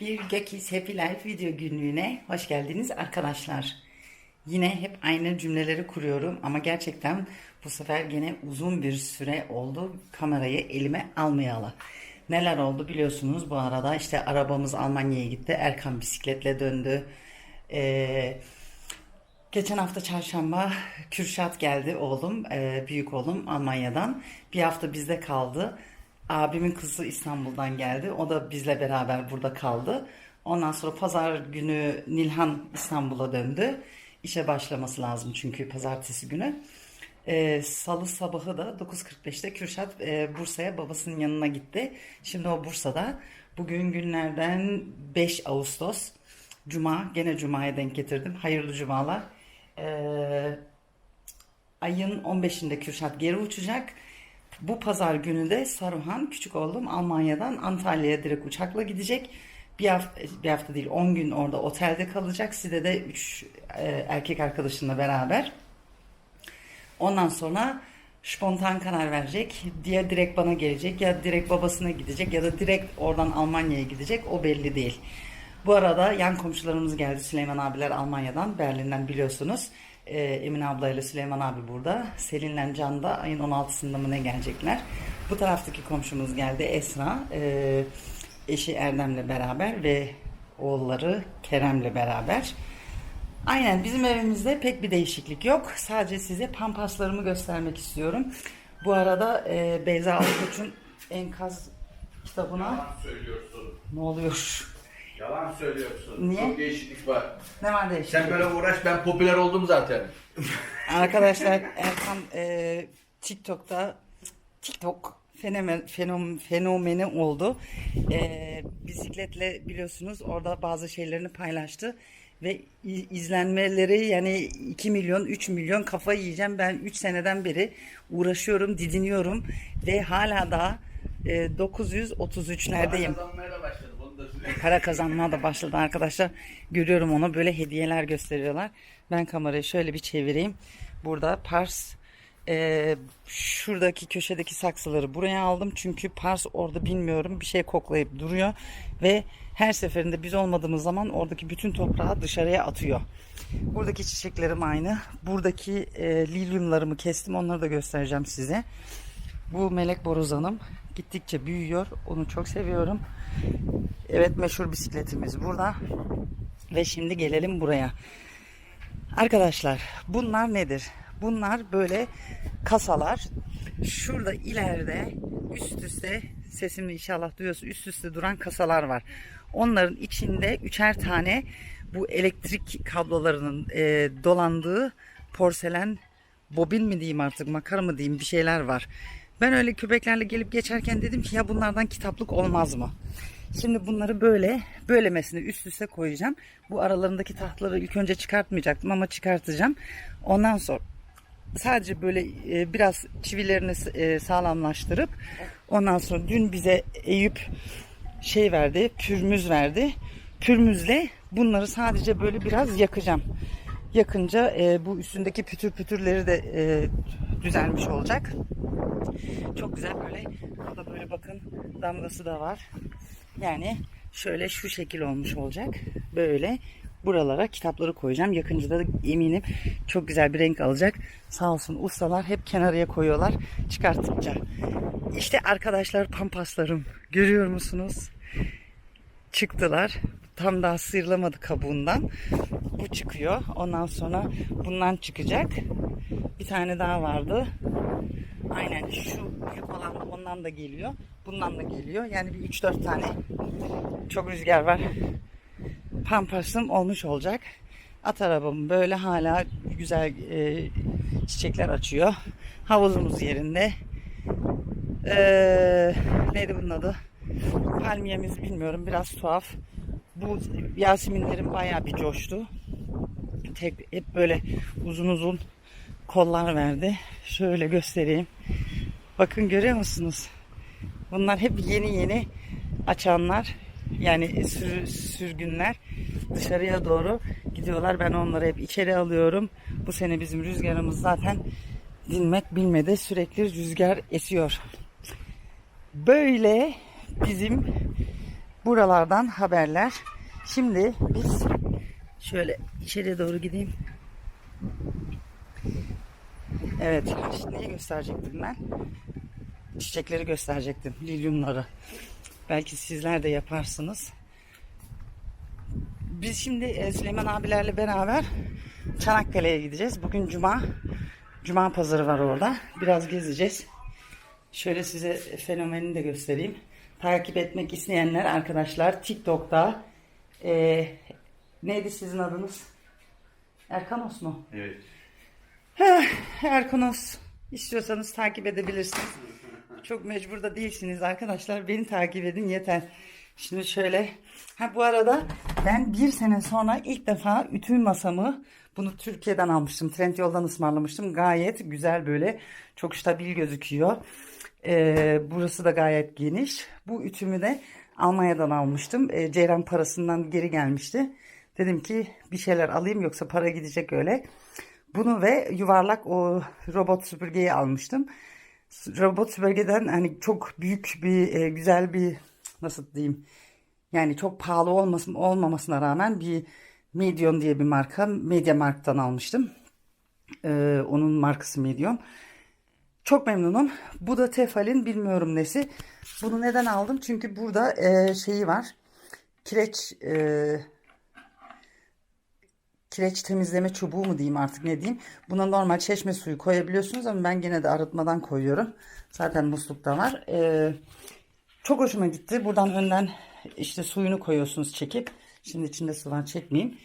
Bir Gökis Happy Life video günlüğüne hoş geldiniz arkadaşlar. Yine hep aynı cümleleri kuruyorum ama gerçekten bu sefer gene uzun bir süre oldu kamerayı elime almayalı. Neler oldu biliyorsunuz bu arada işte arabamız Almanya'ya gitti. Erkan bisikletle döndü. Ee, Geçen hafta çarşamba Kürşat geldi oğlum, e, büyük oğlum Almanya'dan. Bir hafta bizde kaldı. Abimin kızı İstanbul'dan geldi. O da bizle beraber burada kaldı. Ondan sonra pazar günü Nilhan İstanbul'a döndü. İşe başlaması lazım çünkü pazartesi günü. E, Salı sabahı da 9.45'te Kürşat e, Bursa'ya babasının yanına gitti. Şimdi o Bursa'da. Bugün günlerden 5 Ağustos. Cuma, gene Cuma'ya denk getirdim. Hayırlı Cumalar. Ee, ayın 15'inde Kürşat geri uçacak. Bu pazar günü de Saruhan küçük oğlum Almanya'dan Antalya'ya direkt uçakla gidecek. Bir hafta, bir hafta değil 10 gün orada otelde kalacak. Size de 3 erkek arkadaşınla beraber. Ondan sonra spontan karar verecek. Diye direkt bana gelecek ya direkt babasına gidecek ya da direkt oradan Almanya'ya gidecek. O belli değil. Bu arada yan komşularımız geldi Süleyman abiler Almanya'dan, Berlin'den biliyorsunuz. Ee, Emine ablayla Süleyman abi burada. Selin'le Can da ayın 16'sında mı ne gelecekler. Bu taraftaki komşumuz geldi Esra. Ee, eşi Erdem'le beraber ve oğulları Kerem'le beraber. Aynen bizim evimizde pek bir değişiklik yok. Sadece size pampaslarımı göstermek istiyorum. Bu arada e, Beyza Alkoç'un enkaz kitabına ne oluyor? Yalan söylüyorsun. Niye? Çok değişiklik var. Ne var değişiklik? Sen böyle uğraş ben popüler oldum zaten. Arkadaşlar Erkan e, TikTok'ta TikTok fenomen, fenom, fenomeni oldu. E, bisikletle biliyorsunuz orada bazı şeylerini paylaştı ve izlenmeleri yani 2 milyon 3 milyon kafa yiyeceğim. Ben 3 seneden beri uğraşıyorum, didiniyorum ve hala da e, 933'lerdeyim. Para kazanmaya da başladı arkadaşlar. Görüyorum onu böyle hediyeler gösteriyorlar. Ben kamerayı şöyle bir çevireyim. Burada Pars e, şuradaki köşedeki saksıları buraya aldım. Çünkü Pars orada bilmiyorum bir şey koklayıp duruyor. Ve her seferinde biz olmadığımız zaman oradaki bütün toprağı dışarıya atıyor. Buradaki çiçeklerim aynı. Buradaki e, lilyumlarımı kestim. Onları da göstereceğim size. Bu melek boruzanım gittikçe büyüyor. Onu çok seviyorum. Evet meşhur bisikletimiz burada. Ve şimdi gelelim buraya. Arkadaşlar bunlar nedir? Bunlar böyle kasalar. Şurada ileride üst üste sesimi inşallah duyuyorsun üst üste duran kasalar var. Onların içinde üçer tane bu elektrik kablolarının e, dolandığı porselen bobin mi diyeyim artık makara mı diyeyim bir şeyler var. Ben öyle köpeklerle gelip geçerken dedim ki ya bunlardan kitaplık olmaz mı? Şimdi bunları böyle böylemesine üst üste koyacağım. Bu aralarındaki tahtları ilk önce çıkartmayacaktım ama çıkartacağım. Ondan sonra sadece böyle e, biraz çivilerini e, sağlamlaştırıp ondan sonra dün bize Eyüp şey verdi, pürmüz verdi. Pürmüzle bunları sadece böyle biraz yakacağım. Yakınca e, bu üstündeki pütür pütürleri de e, düzelmiş olacak. Çok güzel böyle. Burada böyle bakın damgası da var. Yani şöyle şu şekil olmuş olacak. Böyle buralara kitapları koyacağım. Yakınca da eminim çok güzel bir renk alacak. Sağ olsun ustalar hep kenarıya koyuyorlar çıkarttıkça. İşte arkadaşlar pampaslarım. Görüyor musunuz? Çıktılar. Tam daha sıyrılamadı kabuğundan. Bu çıkıyor. Ondan sonra bundan çıkacak. Bir tane daha vardı. Aynen şu büyük olan da ondan da geliyor. Bundan da geliyor. Yani bir 3-4 tane çok rüzgar var. Pampasım olmuş olacak. At arabam böyle hala güzel e, çiçekler açıyor. Havuzumuz yerinde. Ee, neydi bunun adı? Palmiyemiz bilmiyorum biraz tuhaf. Bu Yaseminlerin bayağı bir coştu. Tek, hep böyle uzun uzun kollar verdi. Şöyle göstereyim. Bakın görüyor musunuz? Bunlar hep yeni yeni açanlar. Yani sür, sürgünler dışarıya doğru gidiyorlar. Ben onları hep içeri alıyorum. Bu sene bizim rüzgarımız zaten dinmek bilmedi. Sürekli rüzgar esiyor. Böyle bizim Buralardan haberler. Şimdi biz şöyle içeri doğru gideyim. Evet, şimdi neyi gösterecektim ben? Çiçekleri gösterecektim, lilyumları. Belki sizler de yaparsınız. Biz şimdi e, Süleyman abilerle beraber Çanakkale'ye gideceğiz. Bugün cuma. Cuma pazarı var orada. Biraz gezeceğiz. Şöyle size fenomeni de göstereyim. Takip etmek isteyenler arkadaşlar TikTok'ta e, neydi sizin adınız? Erkanos mu? Evet. Erkanos istiyorsanız takip edebilirsiniz. Çok mecbur da değilsiniz arkadaşlar. Beni takip edin yeter. Şimdi şöyle. Ha bu arada ben bir sene sonra ilk defa ütü masamı bunu Türkiye'den almıştım. Trendyol'dan ısmarlamıştım. Gayet güzel böyle. Çok stabil gözüküyor. Ee, burası da gayet geniş. Bu ütümü de Almanya'dan almıştım. Ee, Ceyran parasından geri gelmişti. Dedim ki bir şeyler alayım yoksa para gidecek öyle. Bunu ve yuvarlak o robot süpürgeyi almıştım. Robot süpürgeden hani çok büyük bir e, güzel bir nasıl diyeyim yani çok pahalı olmasın olmamasına rağmen bir Medion diye bir marka Mediamarkt'tan almıştım. Ee, onun markası Medion. Çok memnunum. Bu da Tefal'in bilmiyorum nesi. Bunu neden aldım? Çünkü burada e, şeyi var. Kireç e, kireç temizleme çubuğu mu diyeyim artık ne diyeyim. Buna normal çeşme suyu koyabiliyorsunuz ama ben gene de arıtmadan koyuyorum. Zaten muslukta var. Ee, çok hoşuma gitti. Buradan önden işte suyunu koyuyorsunuz çekip. Şimdi içinde su var çekmeyeyim.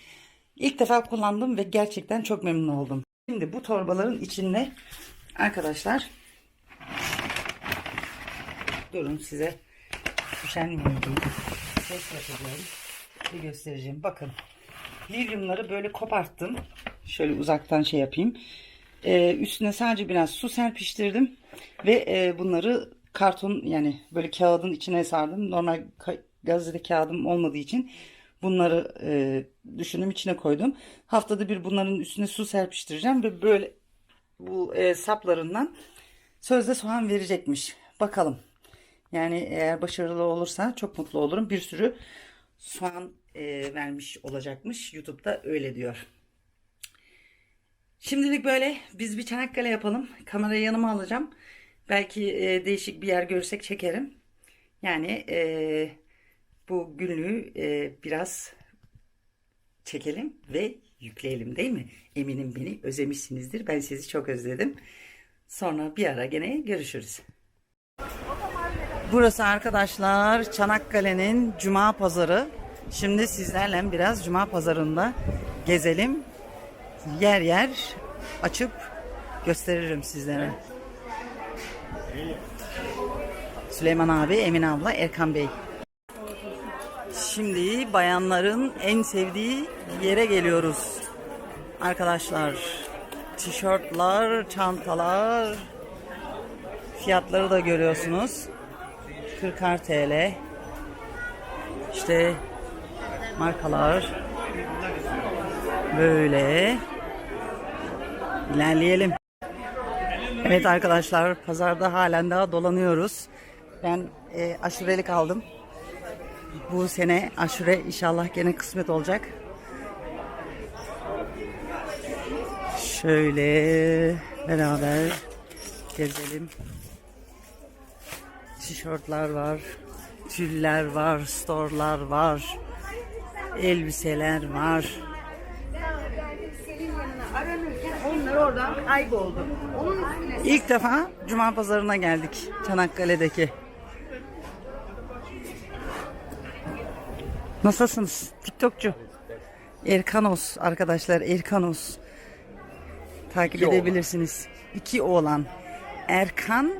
İlk defa kullandım ve gerçekten çok memnun oldum. Şimdi bu torbaların içinde arkadaşlar durun size üşenmeyeyim. Ses yapıyorum. Bir göstereceğim. Bakın. Lilyumları böyle koparttım. Şöyle uzaktan şey yapayım. Ee, üstüne sadece biraz su serpiştirdim. Ve e, bunları karton yani böyle kağıdın içine sardım. Normal ka- gazete kağıdım olmadığı için bunları e, düşündüm içine koydum. Haftada bir bunların üstüne su serpiştireceğim ve böyle bu e, saplarından sözde soğan verecekmiş. Bakalım. Yani eğer başarılı olursa çok mutlu olurum. Bir sürü soğan e, vermiş olacakmış. YouTube'da öyle diyor. Şimdilik böyle. Biz bir Çanakkale yapalım. Kamerayı yanıma alacağım. Belki e, değişik bir yer görsek çekerim. Yani e, bu günlüğü e, biraz çekelim ve yükleyelim değil mi? Eminim beni özlemişsinizdir. Ben sizi çok özledim. Sonra bir ara gene görüşürüz. Burası arkadaşlar Çanakkale'nin Cuma Pazarı. Şimdi sizlerle biraz Cuma Pazarı'nda gezelim. Yer yer açıp gösteririm sizlere. Süleyman abi, Emin abla, Erkan Bey. Şimdi bayanların en sevdiği yere geliyoruz. Arkadaşlar tişörtler, çantalar fiyatları da görüyorsunuz. 40 TL. İşte markalar böyle ilerleyelim. Evet arkadaşlar pazarda halen daha dolanıyoruz. Ben e, aşurelik aldım. Bu sene aşure inşallah gene kısmet olacak. Şöyle beraber gezelim. Tişörtler var, tüller var, storlar var, elbiseler var. Onlar oradan kayboldu. İlk defa Cuma pazarına geldik Çanakkale'deki. Nasılsınız? TikTokçu. Erkanos arkadaşlar Erkanos. Takip İki oğlan. edebilirsiniz. İki oğlan. Erkan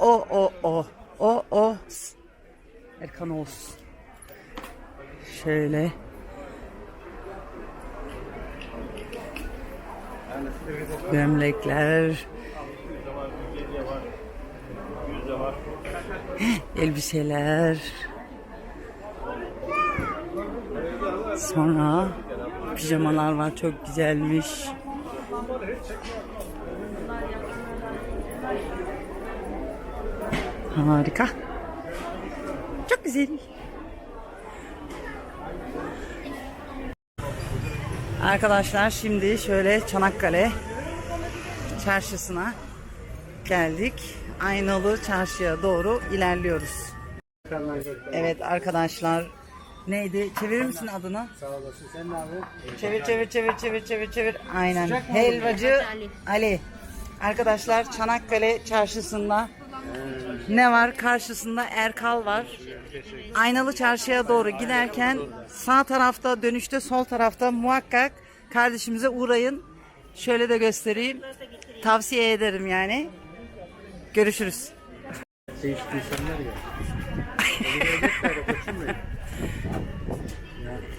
o o o. O o. Erkanos. Şöyle. Gömlekler. Elbiseler. Sonra pijamalar var çok güzelmiş. Harika. Çok güzel. Arkadaşlar şimdi şöyle Çanakkale çarşısına geldik. Aynalı çarşıya doğru ilerliyoruz. Evet arkadaşlar neydi? Çevirir misin adını? Sağ olasın. Sen ne yapıyorsun? Çevir çevir çevir çevir çevir çevir. Aynen. Helvacı Ali. Arkadaşlar Çanakkale çarşısında ne var? Karşısında Erkal var. Aynalı çarşıya doğru giderken sağ tarafta dönüşte sol tarafta muhakkak kardeşimize uğrayın. Şöyle de göstereyim. Tavsiye ederim yani. Görüşürüz. Değişik insanlar ya.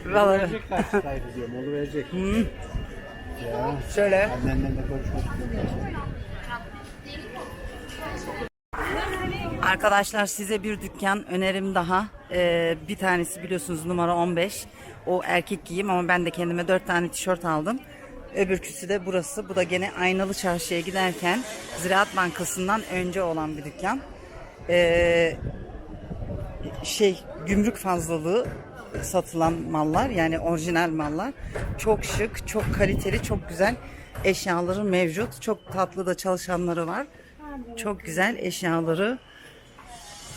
Vallahi. Verecek diyorum. Onu verecek. Ya Şöyle. annenden de konuşmak istiyorum. Arkadaşlar size bir dükkan önerim daha. Ee, bir tanesi biliyorsunuz numara 15. O erkek giyim ama ben de kendime 4 tane tişört aldım. Öbürküsü de burası. Bu da gene Aynalı Çarşı'ya giderken Ziraat Bankası'ndan önce olan bir dükkan. Ee, şey gümrük fazlalığı satılan mallar yani orijinal mallar. Çok şık, çok kaliteli, çok güzel eşyaları mevcut. Çok tatlı da çalışanları var. Çok güzel eşyaları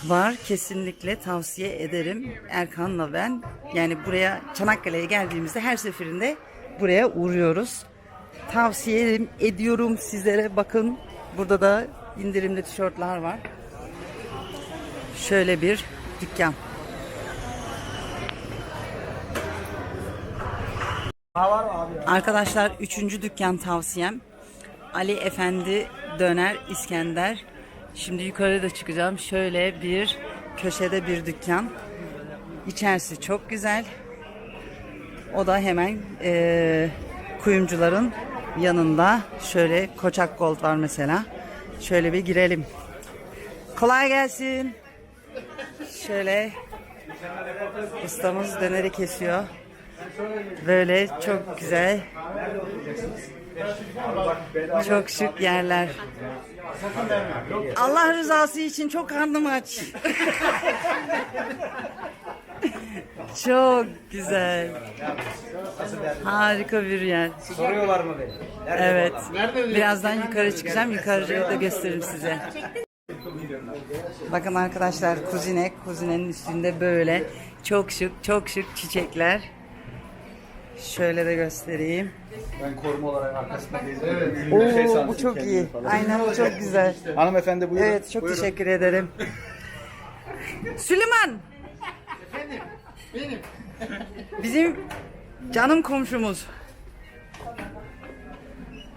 var. Kesinlikle tavsiye ederim. Erkan'la ben. Yani buraya Çanakkale'ye geldiğimizde her seferinde buraya uğruyoruz. Tavsiye ediyorum sizlere. Bakın burada da indirimli tişörtler var. Şöyle bir dükkan. Arkadaşlar üçüncü dükkan tavsiyem. Ali Efendi Döner İskender. Şimdi yukarıda da çıkacağım. Şöyle bir köşede bir dükkan. İçerisi çok güzel. O da hemen eee, kuyumcuların yanında. Şöyle Koçak Gold var mesela. Şöyle bir girelim. Kolay gelsin. Şöyle ustamız döneri kesiyor. Böyle çok güzel. Çok şık yerler. Allah rızası için çok karnım aç. çok güzel. Harika bir yer. Soruyorlar mı beni? Evet. Birazdan yukarı çıkacağım. Yukarıcıyı da gösteririm size. Bakın arkadaşlar kuzine, kuzinenin üstünde böyle çok şık, çok şık çiçekler. Şöyle de göstereyim. Ben koruma olarak arkasında geziyorum. Oo, bu çok iyi. Aynen bu çok güzel. Hanımefendi buyurun. Evet, çok teşekkür ederim. Süleyman. Benim. Bizim canım komşumuz.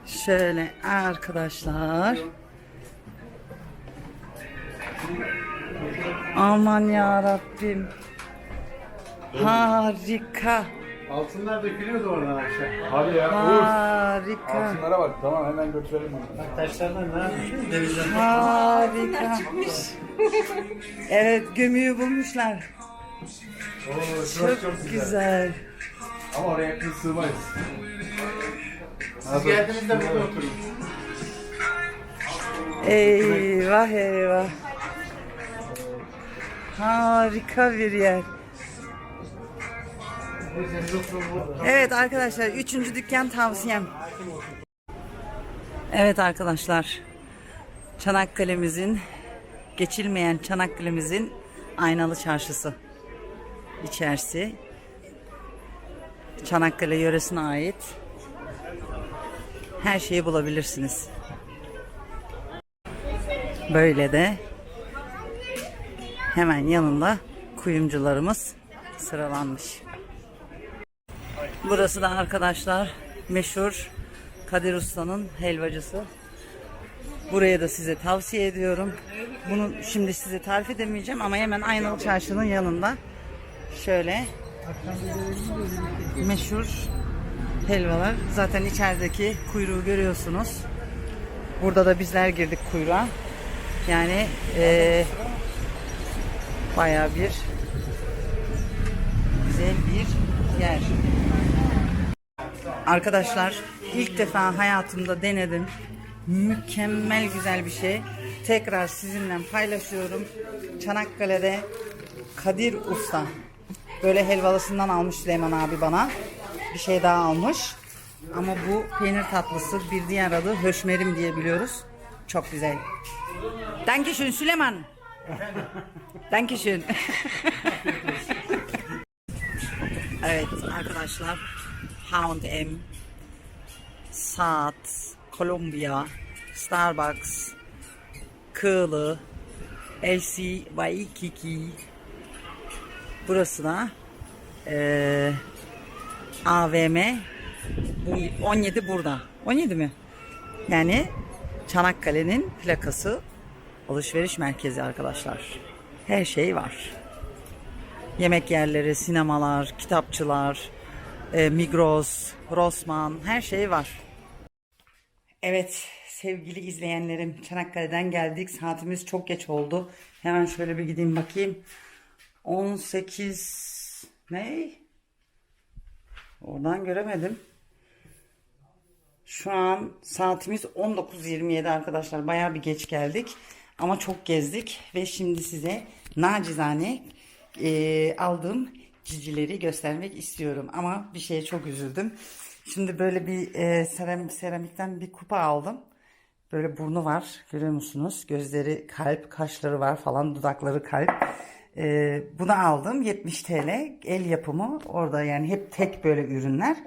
Şöyle arkadaşlar. Aman ya Rabbim. Harika. Altınlar dökülüyordu oradan aşağı. Abi ya. Harika. Altınlara bak. Tamam hemen götürelim onu. Bak taşlardan ne yapıyorsun? Denizden. Harika. Evet gömüyü bulmuşlar. Oo, Çok, güzel. Ama oraya kız sığmayız. Siz geldiğinizde burada oturun. Eyvah eyvah. Harika bir yer. Evet arkadaşlar üçüncü dükkan tavsiyem. Evet arkadaşlar. Çanakkale'mizin geçilmeyen Çanakkale'mizin aynalı çarşısı. İçerisi Çanakkale yöresine ait her şeyi bulabilirsiniz. Böyle de hemen yanında kuyumcularımız sıralanmış. Burası da arkadaşlar meşhur Kadir Usta'nın helvacısı. Buraya da size tavsiye ediyorum. Bunu şimdi size tarif edemeyeceğim ama hemen Aynalı Çarşı'nın yanında şöyle meşhur helvalar. Zaten içerideki kuyruğu görüyorsunuz. Burada da bizler girdik kuyruğa. Yani eee bayağı bir güzel bir yer. Arkadaşlar ilk defa hayatımda denedim. Mükemmel güzel bir şey. Tekrar sizinle paylaşıyorum. Çanakkale'de Kadir Usta. Böyle helvalısından almış Süleyman abi bana. Bir şey daha almış. Ama bu peynir tatlısı bir diğer adı höşmerim diye biliyoruz. Çok güzel. Dankeschön Süleyman. Dankeschön. evet arkadaşlar H&M, Saat, Columbia, Starbucks, Kığlı, LC, Waikiki. Burası da eee AVM bu 17 burada. 17 mi? Yani Çanakkale'nin plakası alışveriş merkezi arkadaşlar. Her şey var. Yemek yerleri, sinemalar, kitapçılar, e, Migros, Rossmann her şey var. Evet sevgili izleyenlerim Çanakkale'den geldik. Saatimiz çok geç oldu. Hemen şöyle bir gideyim bakayım. 18 ne? Oradan göremedim. Şu an saatimiz 19.27 arkadaşlar. Bayağı bir geç geldik. Ama çok gezdik. Ve şimdi size nacizane e, aldığım cicileri göstermek istiyorum. Ama bir şeye çok üzüldüm. Şimdi böyle bir e, seram, seramikten bir kupa aldım. Böyle burnu var. Görüyor musunuz? Gözleri kalp, kaşları var falan, dudakları kalp. E, bunu aldım. 70 TL. El yapımı. Orada yani hep tek böyle ürünler.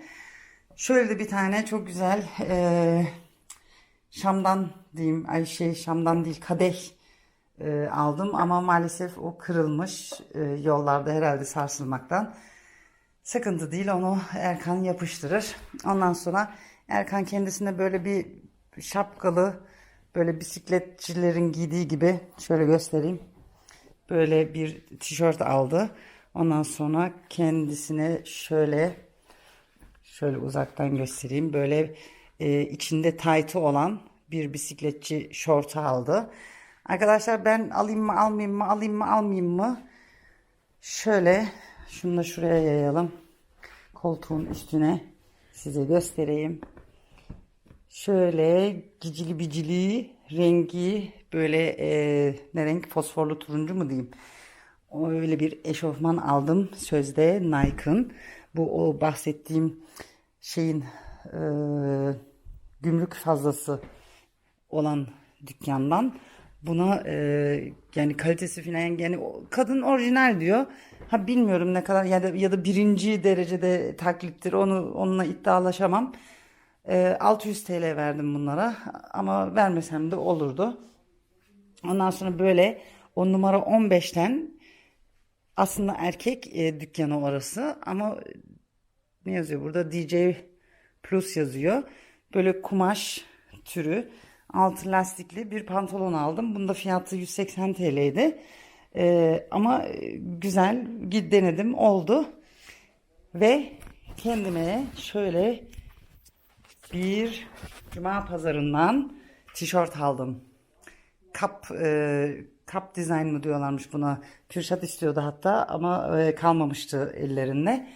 Şöyle de bir tane çok güzel e, Şam'dan diyeyim. Ay şey Şam'dan değil kadeh e, aldım. Ama maalesef o kırılmış. E, yollarda herhalde sarsılmaktan. Sıkıntı değil onu Erkan yapıştırır. Ondan sonra Erkan kendisine böyle bir şapkalı böyle bisikletçilerin giydiği gibi şöyle göstereyim. Böyle bir tişört aldı. Ondan sonra kendisine şöyle şöyle uzaktan göstereyim. Böyle e, içinde taytı olan bir bisikletçi şortu aldı. Arkadaşlar ben alayım mı almayayım mı alayım mı almayayım mı? Şöyle şunu da şuraya yayalım. Koltuğun üstüne size göstereyim. Şöyle gicili bicili rengi böyle e, ne renk fosforlu turuncu mu diyeyim. Öyle bir eşofman aldım sözde Nike'ın. Bu o bahsettiğim şeyin e, gümrük fazlası olan dükkandan. Buna e, yani kalitesi falan yani kadın orijinal diyor. Ha bilmiyorum ne kadar ya ya da birinci derecede taklittir onu onunla iddialaşamam. E, 600 TL verdim bunlara ama vermesem de olurdu. Ondan sonra böyle o numara 15'ten aslında erkek e, dükkanı orası ama ne yazıyor burada DJ Plus yazıyor. Böyle kumaş türü altı lastikli bir pantolon aldım. Bunda fiyatı 180 TL'ydi. Ee, ama güzel git denedim oldu. Ve kendime şöyle bir cuma pazarından tişört aldım. Kap e, kap dizayn mı diyorlarmış buna. Kürşat istiyordu hatta ama e, kalmamıştı ellerinde.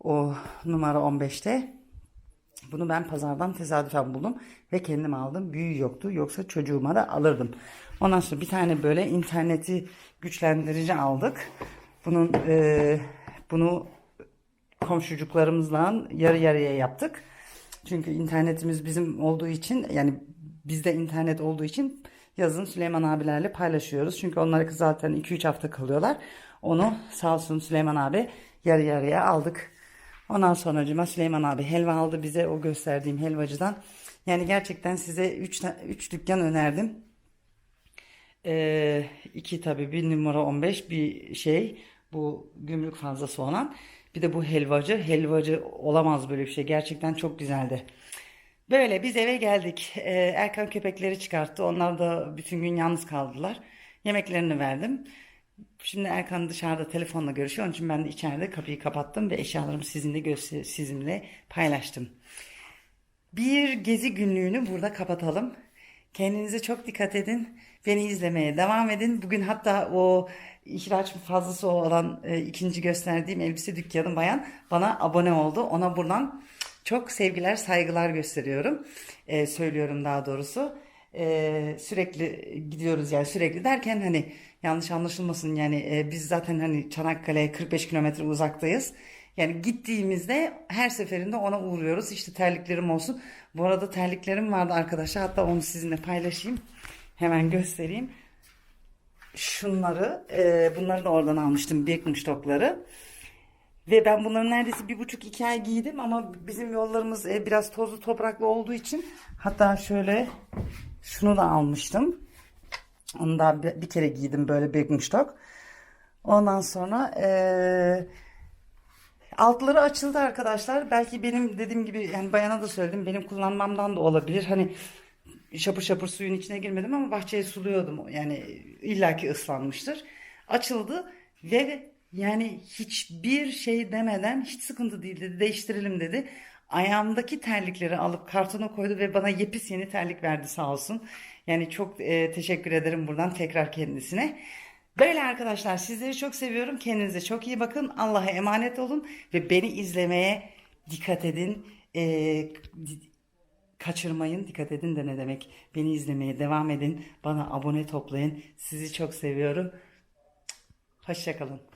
O numara 15'te. Bunu ben pazardan tesadüfen buldum ve kendim aldım. Büyüğü yoktu. Yoksa çocuğuma da alırdım. Ondan sonra bir tane böyle interneti güçlendirici aldık. Bunun e, bunu komşucuklarımızla yarı yarıya yaptık. Çünkü internetimiz bizim olduğu için yani bizde internet olduğu için yazın Süleyman abilerle paylaşıyoruz. Çünkü onlar zaten 2-3 hafta kalıyorlar. Onu sağ olsun Süleyman abi yarı yarıya aldık. Ondan sonra Süleyman abi helva aldı bize o gösterdiğim helvacıdan. Yani gerçekten size 3 3 dükkan önerdim. Ee, iki tabii bir numara 15 bir şey bu gümrük fazlası olan bir de bu helvacı helvacı olamaz böyle bir şey gerçekten çok güzeldi. Böyle biz eve geldik Ee, Erkan köpekleri çıkarttı onlar da bütün gün yalnız kaldılar yemeklerini verdim. Şimdi Erkan dışarıda telefonla görüşüyor onun için ben de içeride kapıyı kapattım ve eşyalarımı sizinle sizinle paylaştım. Bir gezi günlüğünü burada kapatalım. Kendinize çok dikkat edin. Beni izlemeye devam edin. Bugün hatta o ihraç fazlası olan e, ikinci gösterdiğim elbise dükkanı bayan bana abone oldu. Ona buradan çok sevgiler, saygılar gösteriyorum. E, söylüyorum daha doğrusu. E, sürekli gidiyoruz yani sürekli derken hani yanlış anlaşılmasın yani e, biz zaten hani Çanakkale 45 kilometre uzaktayız. Yani gittiğimizde her seferinde ona uğruyoruz. İşte terliklerim olsun. Bu arada terliklerim vardı arkadaşlar. Hatta onu sizinle paylaşayım. Hemen göstereyim. Şunları, e, bunları da oradan almıştım. Birkenstock'ları. Ve ben bunları neredeyse bir buçuk iki ay giydim ama bizim yollarımız biraz tozlu topraklı olduğu için hatta şöyle şunu da almıştım. Onu da bir, bir kere giydim böyle Birkenstock. Ondan sonra eee, altları açıldı arkadaşlar. Belki benim dediğim gibi yani bayana da söyledim. Benim kullanmamdan da olabilir. Hani şapır şapır suyun içine girmedim ama bahçeye suluyordum. Yani illaki ıslanmıştır. Açıldı ve yani hiçbir şey demeden hiç sıkıntı değil dedi. Değiştirelim dedi. Ayağımdaki terlikleri alıp kartona koydu ve bana yepis yeni terlik verdi sağ olsun. Yani çok e, teşekkür ederim buradan tekrar kendisine. Böyle arkadaşlar sizleri çok seviyorum. Kendinize çok iyi bakın. Allah'a emanet olun ve beni izlemeye dikkat edin. E, kaçırmayın. Dikkat edin de ne demek. Beni izlemeye devam edin. Bana abone toplayın. Sizi çok seviyorum. Hoşçakalın.